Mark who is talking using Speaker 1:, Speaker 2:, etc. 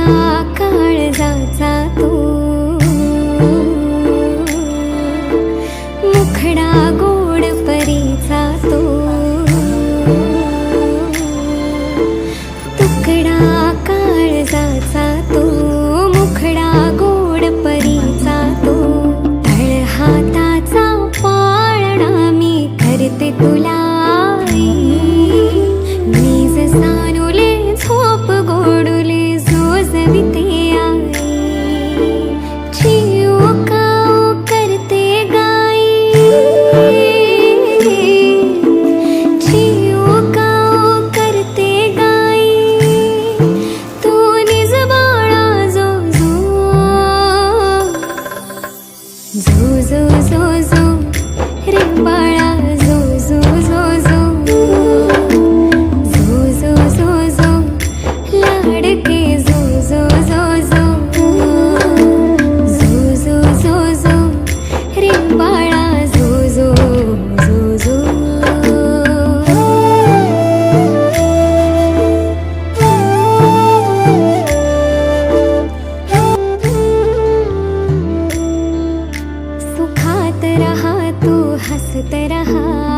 Speaker 1: माझ्या काळजाचा तू. मुखडा गो se.